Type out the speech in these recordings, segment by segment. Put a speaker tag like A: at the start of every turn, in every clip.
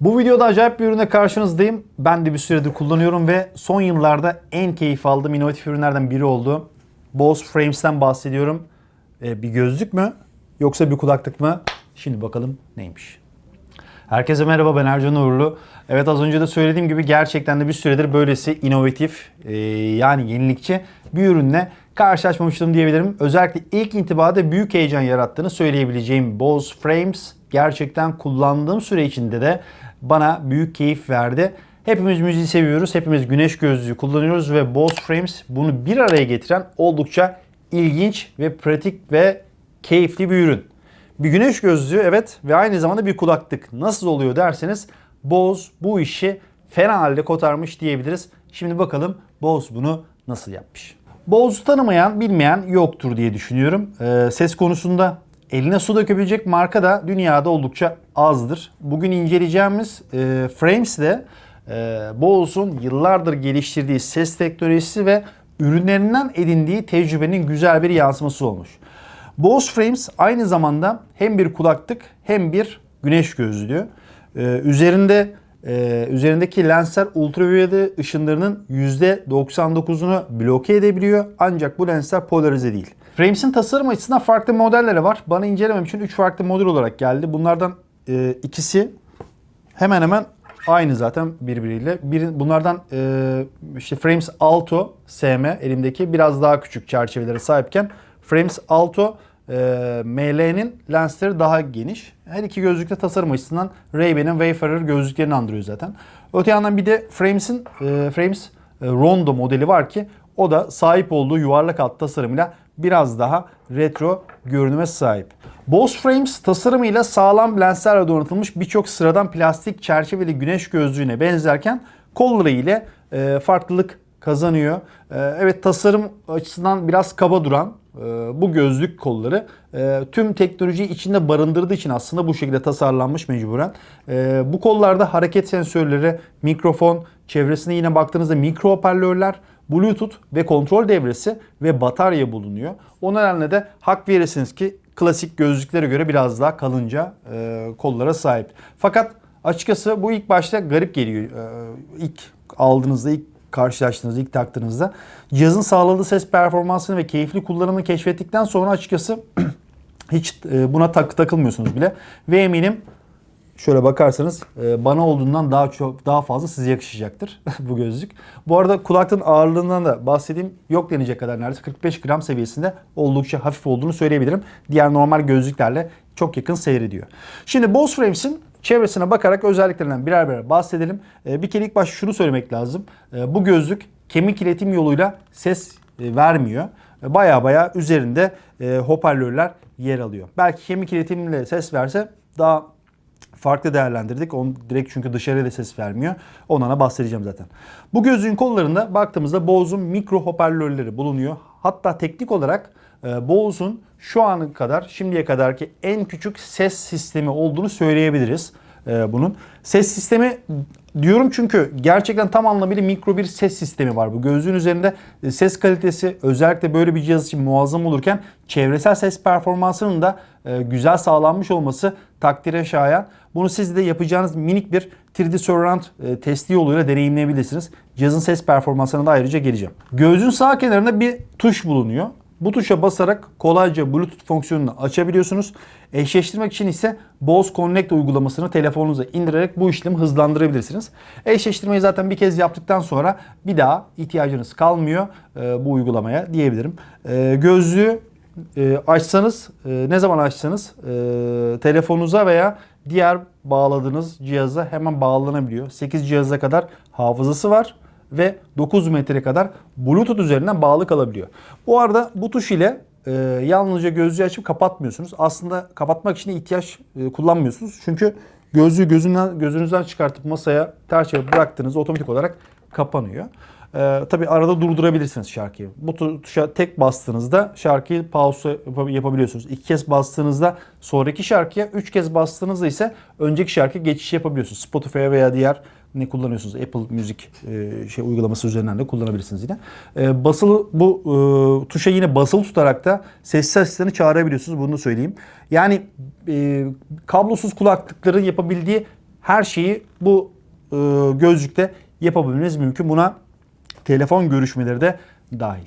A: Bu videoda acayip bir ürüne karşınızdayım. Ben de bir süredir kullanıyorum ve son yıllarda en keyif aldığım inovatif ürünlerden biri oldu. Bose Frames'ten bahsediyorum. Ee, bir gözlük mü yoksa bir kulaklık mı? Şimdi bakalım neymiş. Herkese merhaba ben Ercan Uğurlu. Evet az önce de söylediğim gibi gerçekten de bir süredir böylesi inovatif e, yani yenilikçi bir ürünle karşılaşmamıştım diyebilirim. Özellikle ilk intibada büyük heyecan yarattığını söyleyebileceğim Bose Frames gerçekten kullandığım süre içinde de bana büyük keyif verdi. Hepimiz müziği seviyoruz, hepimiz güneş gözlüğü kullanıyoruz ve Bose Frames bunu bir araya getiren oldukça ilginç ve pratik ve keyifli bir ürün. Bir güneş gözlüğü evet ve aynı zamanda bir kulaklık. Nasıl oluyor derseniz Bose bu işi fena halde kotarmış diyebiliriz. Şimdi bakalım Bose bunu nasıl yapmış. Bose'u tanımayan, bilmeyen yoktur diye düşünüyorum. Ee, ses konusunda eline su dökebilecek marka da dünyada oldukça azdır. Bugün inceleyeceğimiz e, Frames de e, Bose'un yıllardır geliştirdiği ses teknolojisi ve ürünlerinden edindiği tecrübenin güzel bir yansıması olmuş. Bose Frames aynı zamanda hem bir kulaklık hem bir güneş gözlüğü. Ee, üzerinde e, üzerindeki lensler ultraviyole ışınlarının %99'unu bloke edebiliyor. Ancak bu lensler polarize değil. Frames'in tasarım açısından farklı modelleri var. Bana incelemem için 3 farklı model olarak geldi. Bunlardan e, ikisi hemen hemen aynı zaten birbiriyle. Bir, bunlardan e, işte Frames Alto SM elimdeki biraz daha küçük çerçevelere sahipken Frames Alto e, ML'nin lensleri daha geniş. Her iki gözlükte tasarım açısından Ray-Ban'in Wayfarer gözlüklerini andırıyor zaten. Öte yandan bir de Frames'in e, Frames e, Rondo modeli var ki o da sahip olduğu yuvarlak alt tasarımıyla biraz daha retro görünüme sahip. Bose Frames tasarımıyla sağlam lenslerle donatılmış birçok sıradan plastik çerçeveli güneş gözlüğüne benzerken kolları ile e, farklılık kazanıyor. E, evet tasarım açısından biraz kaba duran e, bu gözlük kolları e, tüm teknolojiyi içinde barındırdığı için aslında bu şekilde tasarlanmış mecburen. E, bu kollarda hareket sensörleri, mikrofon, çevresine yine baktığınızda mikro hoparlörler, Bluetooth ve kontrol devresi ve batarya bulunuyor. O nedenle de hak verirsiniz ki klasik gözlüklere göre biraz daha kalınca kollara sahip. Fakat açıkçası bu ilk başta garip geliyor. İlk aldığınızda, ilk karşılaştığınızda, ilk taktığınızda cihazın sağladığı ses performansını ve keyifli kullanımını keşfettikten sonra açıkçası hiç e, buna tak takılmıyorsunuz bile. Ve eminim şöyle bakarsanız e, bana olduğundan daha çok daha fazla size yakışacaktır bu gözlük. Bu arada kulaklığın ağırlığından da bahsedeyim. Yok denecek kadar neredeyse 45 gram seviyesinde oldukça hafif olduğunu söyleyebilirim. Diğer normal gözlüklerle çok yakın seyrediyor. Şimdi Bose Frames'in çevresine bakarak özelliklerinden birer birer bahsedelim. E, Bir kere ilk başta şunu söylemek lazım. E, Bu gözlük kemik iletim yoluyla ses e, vermiyor. Baya baya üzerinde e, hoparlörler yer alıyor. Belki kemik iletimle ses verse daha farklı değerlendirdik. Onu direkt çünkü dışarıya da ses vermiyor. Ondan da bahsedeceğim zaten. Bu gözlüğün kollarında baktığımızda Bose'un mikro hoparlörleri bulunuyor. Hatta teknik olarak e, Bose'un şu ana kadar şimdiye kadarki en küçük ses sistemi olduğunu söyleyebiliriz e, bunun. Ses sistemi diyorum çünkü gerçekten tam anlamıyla mikro bir ses sistemi var. Bu gözlüğün üzerinde e, ses kalitesi özellikle böyle bir cihaz için muazzam olurken çevresel ses performansının da güzel sağlanmış olması takdire şayan. Bunu siz de yapacağınız minik bir 3D Surround e, testi yoluyla deneyimleyebilirsiniz. Cihazın ses performansına da ayrıca geleceğim. Gözün sağ kenarında bir tuş bulunuyor. Bu tuşa basarak kolayca Bluetooth fonksiyonunu açabiliyorsunuz. Eşleştirmek için ise Bose Connect uygulamasını telefonunuza indirerek bu işlemi hızlandırabilirsiniz. Eşleştirmeyi zaten bir kez yaptıktan sonra bir daha ihtiyacınız kalmıyor e, bu uygulamaya diyebilirim. E, gözlüğü e, açsanız, e, ne zaman açsanız e, telefonunuza veya diğer bağladığınız cihaza hemen bağlanabiliyor. 8 cihaza kadar hafızası var ve 9 metre kadar Bluetooth üzerinden bağlı kalabiliyor. Bu arada bu tuş ile e, yalnızca gözlüğü açıp kapatmıyorsunuz. Aslında kapatmak için ihtiyaç e, kullanmıyorsunuz. Çünkü gözlüğü gözünden, gözünüzden çıkartıp masaya ters çevirip bıraktığınızda otomatik olarak kapanıyor. Ee, tabii arada durdurabilirsiniz şarkıyı. Bu tu- tuşa tek bastığınızda şarkıyı pause yap- yapabiliyorsunuz. İki kez bastığınızda sonraki şarkıya, üç kez bastığınızda ise önceki şarkı geçiş yapabiliyorsunuz. Spotify'a veya diğer ne kullanıyorsunuz? Apple Music e, şey uygulaması üzerinden de kullanabilirsiniz yine. E, basılı bu e, tuşa yine basılı tutarak da sessiz asistanı çağırabiliyorsunuz. Bunu da söyleyeyim. Yani e, kablosuz kulaklıkların yapabildiği her şeyi bu e, gözlükte yapabilmeniz mümkün. Buna telefon görüşmeleri de dahil.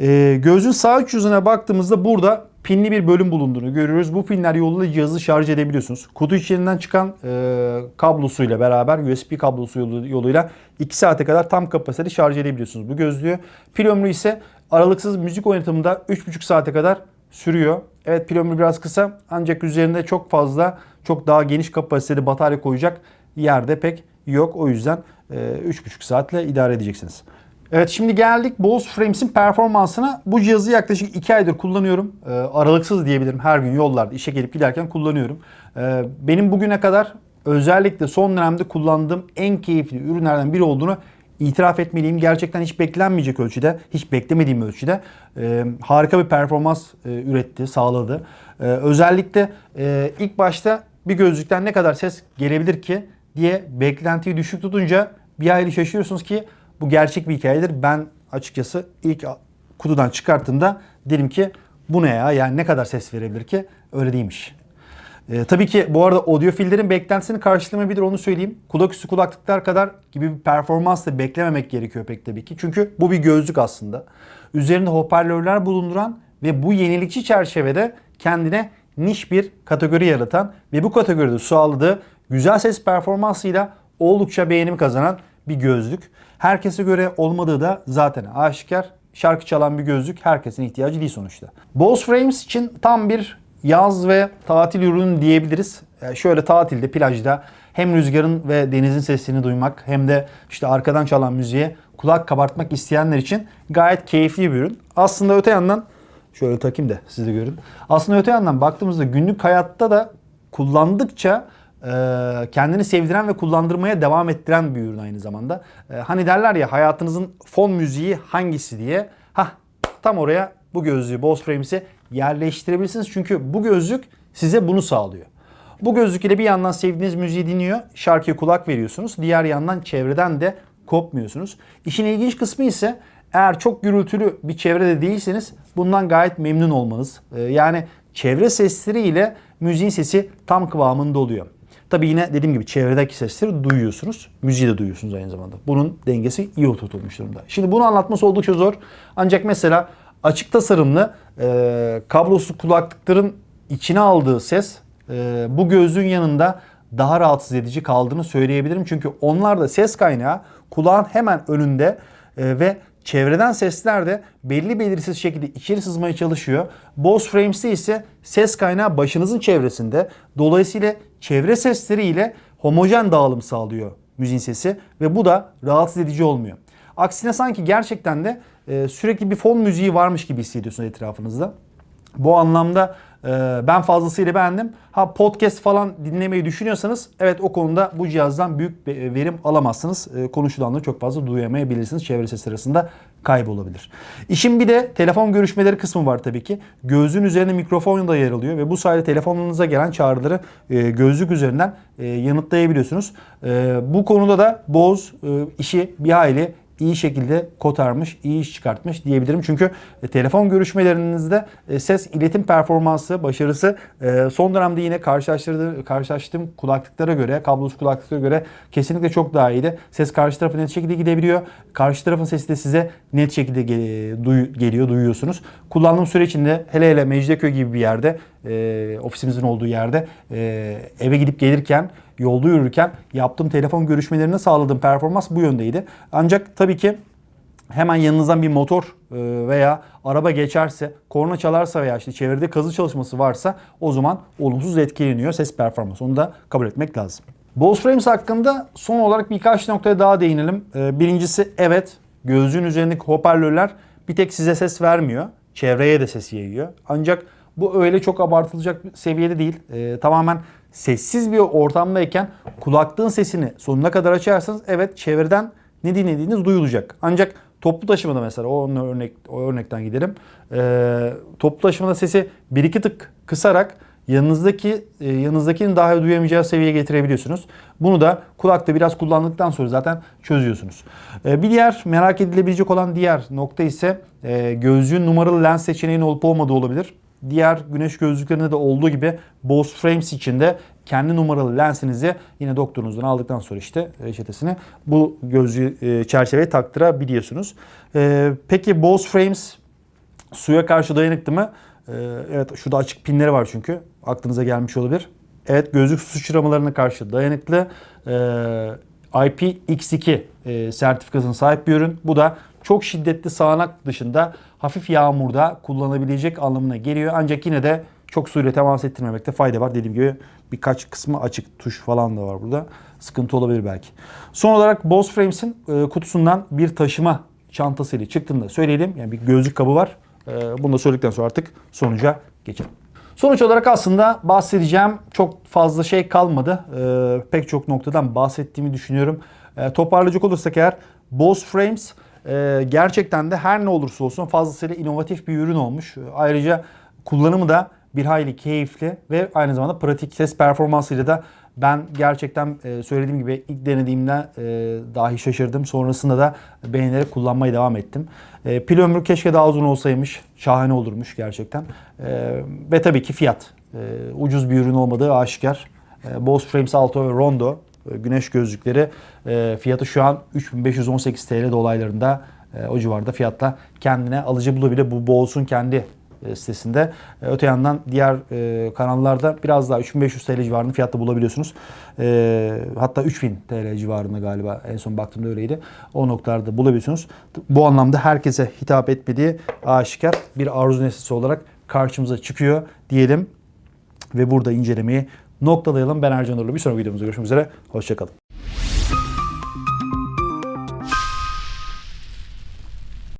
A: E, gözün sağ iç yüzüne baktığımızda burada pinli bir bölüm bulunduğunu görüyoruz. Bu pinler yoluyla cihazı şarj edebiliyorsunuz. Kutu içinden çıkan e, kablosuyla beraber USB kablosu yolu- yoluyla 2 saate kadar tam kapasiteli şarj edebiliyorsunuz bu gözlüğü. Pil ömrü ise aralıksız müzik oynatımında 3,5 saate kadar sürüyor. Evet pil ömrü biraz kısa ancak üzerinde çok fazla çok daha geniş kapasiteli batarya koyacak yerde pek yok. O yüzden e, 3,5 saatle idare edeceksiniz. Evet şimdi geldik Bose Frames'in performansına. Bu cihazı yaklaşık 2 aydır kullanıyorum. Ee, aralıksız diyebilirim. Her gün yollarda işe gelip giderken kullanıyorum. Ee, benim bugüne kadar özellikle son dönemde kullandığım en keyifli ürünlerden biri olduğunu itiraf etmeliyim. Gerçekten hiç beklenmeyecek ölçüde, hiç beklemediğim ölçüde e, harika bir performans e, üretti, sağladı. E, özellikle e, ilk başta bir gözlükten ne kadar ses gelebilir ki diye beklentiyi düşük tutunca bir hayli şaşırıyorsunuz ki bu gerçek bir hikayedir. Ben açıkçası ilk kutudan çıkarttığımda dedim ki bu ne ya yani ne kadar ses verebilir ki öyle değilmiş. Ee, tabii ki bu arada audiofillerin beklentisini karşılamayabilir onu söyleyeyim. Kulak üstü kulaklıklar kadar gibi bir performans beklememek gerekiyor pek tabii ki. Çünkü bu bir gözlük aslında. Üzerinde hoparlörler bulunduran ve bu yenilikçi çerçevede kendine niş bir kategori yaratan ve bu kategoride sağladığı güzel ses performansıyla oldukça beğenim kazanan bir gözlük. Herkese göre olmadığı da zaten aşikar. Şarkı çalan bir gözlük herkesin ihtiyacı değil sonuçta. Bose Frames için tam bir yaz ve tatil ürünü diyebiliriz. Yani şöyle tatilde, plajda hem rüzgarın ve denizin sesini duymak hem de işte arkadan çalan müziğe kulak kabartmak isteyenler için gayet keyifli bir ürün. Aslında öte yandan şöyle takayım da siz de görün. Aslında öte yandan baktığımızda günlük hayatta da kullandıkça kendini sevdiren ve kullandırmaya devam ettiren bir ürün aynı zamanda. E, Hani derler ya hayatınızın fon müziği hangisi diye. Hah tam oraya bu gözlüğü Bose Frames'i yerleştirebilirsiniz. Çünkü bu gözlük size bunu sağlıyor. Bu gözlük ile bir yandan sevdiğiniz müziği dinliyor, şarkıya kulak veriyorsunuz. Diğer yandan çevreden de kopmuyorsunuz. İşin ilginç kısmı ise eğer çok gürültülü bir çevrede değilseniz bundan gayet memnun olmanız. Ee, Yani çevre sesleriyle müziğin sesi tam kıvamında oluyor. Tabii yine dediğim gibi çevredeki sesleri duyuyorsunuz. Müziği de duyuyorsunuz aynı zamanda. Bunun dengesi iyi oturtulmuş durumda. Şimdi bunu anlatması oldukça zor. Ancak mesela açık tasarımlı e, kablosuz kulaklıkların içine aldığı ses e, bu gözlüğün yanında daha rahatsız edici kaldığını söyleyebilirim. Çünkü onlar da ses kaynağı kulağın hemen önünde e, ve çevreden sesler de belli belirsiz şekilde içeri sızmaya çalışıyor. Bose Frames'te ise ses kaynağı başınızın çevresinde. Dolayısıyla çevre sesleri ile homojen dağılım sağlıyor müziğin sesi ve bu da rahatsız edici olmuyor. Aksine sanki gerçekten de e, sürekli bir fon müziği varmış gibi hissediyorsunuz etrafınızda. Bu anlamda e, ben fazlasıyla beğendim. Ha podcast falan dinlemeyi düşünüyorsanız evet o konuda bu cihazdan büyük bir verim alamazsınız. E, konuşulanları çok fazla duyamayabilirsiniz. Çevre sesi arasında kaybolabilir. İşin bir de telefon görüşmeleri kısmı var tabii ki. Gözün üzerine mikrofon da yer alıyor ve bu sayede telefonunuza gelen çağrıları e, gözlük üzerinden e, yanıtlayabiliyorsunuz. E, bu konuda da Bose e, işi bir hayli iyi şekilde kotarmış, iyi iş çıkartmış diyebilirim. Çünkü e, telefon görüşmelerinizde e, ses iletim performansı, başarısı e, son dönemde yine karşılaştığım kulaklıklara göre, kablosuz kulaklıklara göre kesinlikle çok daha iyiydi. Ses karşı tarafa net şekilde gidebiliyor. Karşı tarafın sesi de size net şekilde geliyor, duyuyorsunuz. Kullandığım süre içinde hele hele Mecidiyeköy gibi bir yerde, ofisimizin olduğu yerde eve gidip gelirken yolda yürürken yaptığım telefon görüşmelerine sağladığım performans bu yöndeydi. Ancak tabii ki hemen yanınızdan bir motor e, veya araba geçerse, korna çalarsa veya işte çevrede kazı çalışması varsa o zaman olumsuz etkileniyor ses performansı. Onu da kabul etmek lazım. Bose Frames hakkında son olarak birkaç noktaya daha değinelim. E, Birincisi evet gözlüğün üzerindeki hoparlörler bir tek size ses vermiyor. Çevreye de ses yayıyor. Ancak bu öyle çok abartılacak bir seviyede değil. E, tamamen sessiz bir ortamdayken kulaklığın sesini sonuna kadar açarsanız evet çevreden ne dinlediğiniz duyulacak. Ancak toplu taşımada mesela o örnek o örnekten gidelim. Ee, toplu taşımada sesi bir iki tık kısarak yanınızdaki e, yanınızdakinin dahi duyamayacağı seviyeye getirebiliyorsunuz. Bunu da kulakta biraz kullandıktan sonra zaten çözüyorsunuz. Ee, bir diğer merak edilebilecek olan diğer nokta ise e, gözlüğün numaralı lens seçeneğinin olup olmadığı olabilir. Diğer güneş gözlüklerinde de olduğu gibi Bose Frames için de kendi numaralı lensinizi yine doktorunuzdan aldıktan sonra işte reçetesini bu gözlüğü e, çerçeveye taktırabiliyorsunuz. E, peki Bose Frames suya karşı dayanıklı mı? E, evet şurada açık pinleri var çünkü aklınıza gelmiş olabilir. Evet gözlük su sıçramalarına karşı dayanıklı. E, IPX2 e, sertifikasına sahip bir ürün. Bu da çok şiddetli sağanak dışında hafif yağmurda kullanabilecek anlamına geliyor. Ancak yine de çok suyla temas ettirmemekte fayda var. Dediğim gibi birkaç kısmı açık tuş falan da var burada. Sıkıntı olabilir belki. Son olarak Bose Frames'in e, kutusundan bir taşıma çantasıyla çıktığını da söyleyelim. Yani bir gözlük kabı var. E, bunu da söyledikten sonra artık sonuca geçelim. Sonuç olarak aslında bahsedeceğim çok fazla şey kalmadı. Ee, pek çok noktadan bahsettiğimi düşünüyorum. Toparlayacak olursak eğer Bose Frames e, gerçekten de her ne olursa olsun fazlasıyla inovatif bir ürün olmuş. Ee, Ayrıca kullanımı da bir hayli keyifli ve aynı zamanda pratik ses performansıyla da ben gerçekten e, söylediğim gibi ilk denediğimde e, dahi şaşırdım. Sonrasında da beğenerek kullanmaya devam ettim. E, pil ömrü keşke daha uzun olsaymış. Şahane olurmuş gerçekten. E, ve tabii ki fiyat. E, ucuz bir ürün olmadığı aşikar. E, Bose Frames Alto ve Rondo güneş gözlükleri e, fiyatı şu an 3518 TL dolaylarında e, o civarda fiyatla kendine alıcı bulabilir. Bu Bose'un kendi e, sitesinde. E, Öte yandan diğer e, kanallarda biraz daha 3500 TL civarında fiyatta bulabiliyorsunuz. E, hatta 3000 TL civarında galiba en son baktığımda öyleydi. O noktalarda bulabiliyorsunuz. Bu anlamda herkese hitap etmediği aşikar bir arzu nesnesi olarak karşımıza çıkıyor diyelim. Ve burada incelemeyi noktalayalım. Ben Ercan Urlu. Bir sonraki videomuzda görüşmek üzere. Hoşçakalın.